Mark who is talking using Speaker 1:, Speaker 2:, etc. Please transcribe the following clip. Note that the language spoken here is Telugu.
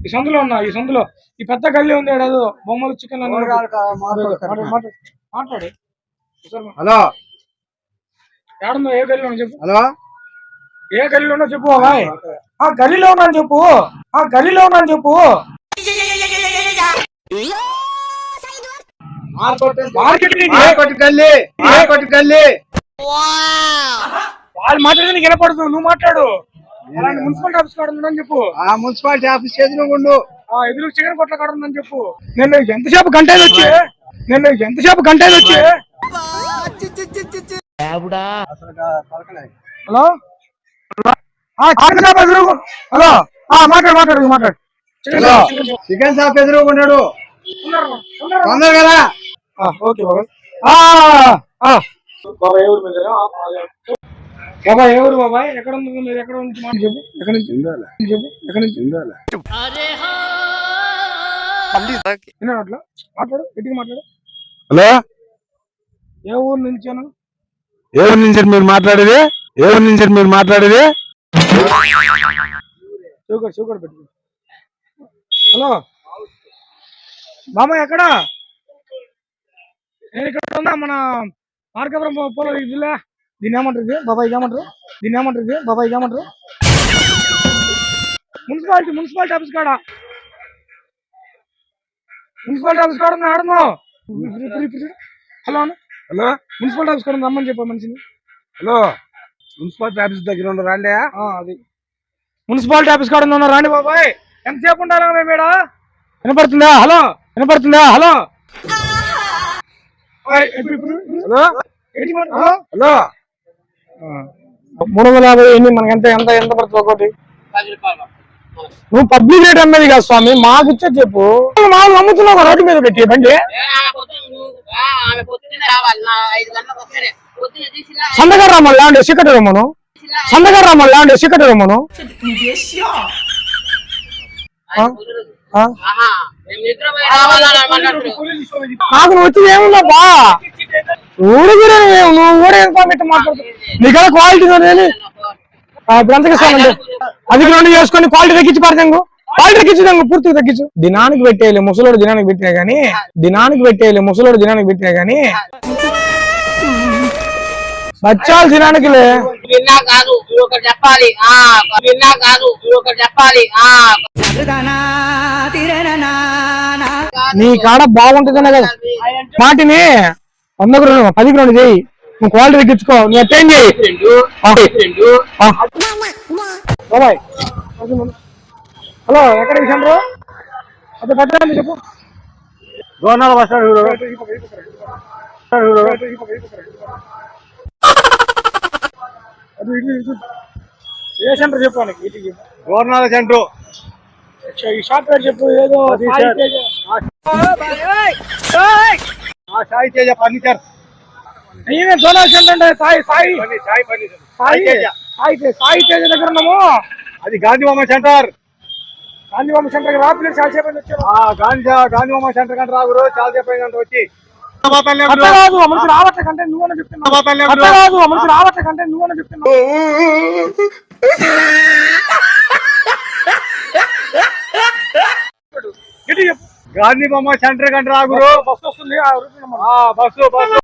Speaker 1: ఈ సందులో ఉన్నా ఈ సందులో. ఈ పెద్ద గల్లీ ఉంది ఏదో బొమ్మలు చికెన్ మాట్లాడు.
Speaker 2: హలో.
Speaker 1: ఏడుందో ఏ గల్లీలో చెప్పు.
Speaker 2: హలో.
Speaker 1: ఏ గల్లీలో ఉన్నా చెప్పు బాబాయ్ ఆ గల్లీలో ఉన్నాను చెప్పు. ఆ గల్లీలో ఉన్నాను చెప్పు. వాళ్ళు మాట్లాడితే నీకు వినపడదు. నువ్వు మాట్లాడు. అలాంటి మున్సిపల్ ఆఫీస్ కాడ ఉందని చెప్పు.
Speaker 2: ఆ మున్సిపాలిటీ ఆఫీస్ చేతిలో ఉండు.
Speaker 1: ఆ ఎదురు చికెన్ కొట్ల కాడ ఉందని చెప్పు. నేను ఎంతసేపు గంట వచ్చి? నేను ఎంతసేపు గంట వచ్చి? హలో? హలో? ఆ మాట్లాడు మాట్లాడు మాట్లాడు. చికెన్ షాప్,
Speaker 2: ఎదురు ఉన్నాడు. తొందర కదా
Speaker 1: ఆ, ఓకే బాబాయ్. బాబాయ్ ఎవరు బాబాయ్ ఎక్కడ ఉంది? మీరు ఎక్కడ నుంచి మాట చెప్పు. ఎక్కడ నుంచి? చెప్పు. ఎక్కడ నుంచి? విన్నాడు మాట్లాడు గట్టిగా మాట్లాడు.
Speaker 3: హలో?
Speaker 1: ఏ ఊరు నుంచాను
Speaker 3: ఏ ఊరి నుంచి మీరు మాట్లాడేది? ఏ ఊరి నుంచి మీరు మాట్లాడేది?
Speaker 1: షుగర్ షుగర్ పెట్టు హలో? మామ ఎక్కడ? నేను ఇక్కడ ఉన్నా మన మార్కాపురం పోలో ఇదిలే దీన్ని ఏమంటారు ఇది? బాబాయ్ ఏమంటారు? దీన్ని ఏమంటారు బాబాయ్ ఏమంటారు? మున్సిపాలిటీ మున్సిపాలిటీ ఆఫీస్ కాడ? మున్సిపాలిటీ ఆఫీస్ కాడ? ఆడున్నావు హలో
Speaker 3: హలో.
Speaker 1: మున్సిపాలిటీ ఆఫీస్ కాడ? రమ్మని చెప్పు మనిషిని.
Speaker 3: హలో. మున్సిపాలిటీ ఆఫీస్ దగ్గర ఉన్న రాండి?
Speaker 1: అది. మున్సిపాలిటీ ఆఫీస్ కాడ? ఉన్నా. రాండి బాబాయ్. ఎంతసేపు ఉండాలి మేము ఈడ వినపడుతుందా? హలో. వినపడుతుందా? హలో?
Speaker 3: హలో.
Speaker 1: హలో. మూడు వందల యాభై ఎన్ని మనకి ఎంత ఎంత ఎంత పడుతుంది ఒకటి నువ్వు పబ్లిక్ రేట్ అమ్మేది కాదు స్వామి మాకు ఇచ్చే చెప్పు. మాకు అమ్ముతున్నావు రోడ్డు మీద పెట్టి బండి? సందగారు రమ్మల్లా అంటే సిక్కటి రమ్మను. సందగారు రమ్మల్లా అంటే సిక్కటి రమ్మను. నాకు నువ్వు వచ్చింది ఏముందబ్బా? చూడు నువ్వు నువ్వు కూడా ఎంత పెట్టి మాట్లాడుతున్నావు? నీకదా క్వాలిటీ ఎంతకి ఇస్తానండి అది రెండు చేసుకొని క్వాలిటీ తగ్గించి పడతాను క్వాలిటీ తగ్గించు పూర్తిగా తగ్గించు. దినానికి పెట్టేయాలి ముసలోడు దినానికి పెట్టినా గానీ దినానికి పెట్టేయాలి ముసలోడు దినానికి పెట్టినా గానీ. బచ్చాలు దినానికిలే
Speaker 4: విన్నా కాదు చెప్పాలి. ఆ విన్నా కాదు చెప్పాలి. ఆ.
Speaker 1: నీ కాడ బాగుంటుందనే కదా. వాటిని వందకు రెండు పదికి రెండు చేయి నువ్వు క్వాలిటీ తగ్గించుకో నువ్వు ఎట్టేం చేయి. బాబాయ్ హలో ఎక్కడికి సెంటర్ అది పట్టడానికి చెప్పు
Speaker 2: గోనాల బస్.
Speaker 1: ఏ సెంటర్ చెప్పు చెప్పు.
Speaker 2: గోర్నాల సెంటర్
Speaker 1: ఈ షాప్ పేరు చెప్పు ఏదో
Speaker 2: అది
Speaker 1: సాయి. తేజ.
Speaker 2: ఫర్నిచర్.
Speaker 1: అంటే సాయి సాయి.
Speaker 2: సాయి ఫర్నిచర్.
Speaker 1: సాయి
Speaker 2: తేజ.
Speaker 1: సాయి తేజ సాయి తేజ దగ్గర ఉన్నాము.
Speaker 2: అది గాంధీ బొమ్మ సెంటర్
Speaker 1: గాంధీబాబు సెంటర్ రాత్రి చాలా సేపు
Speaker 2: గాంధీ గాంధీ బొమ్మ సెంటర్ కంటే రాగురు చాలా సేపు అయిందంట వచ్చి.
Speaker 1: మనిషి రావట్లే కంటే నువ్వనే చెప్తున్నావు. అట్లా కాదు ఆ మనిషి రావట్లే కంటే నువ్వనే చెప్తున్నావు.
Speaker 2: గాంధీ బొమ్మ సెంటర్ కంటే రాగురు
Speaker 1: బస్సు వస్తుంది ఆ రూట్ నెంబర్.
Speaker 2: ఆ బస్సు బస్సు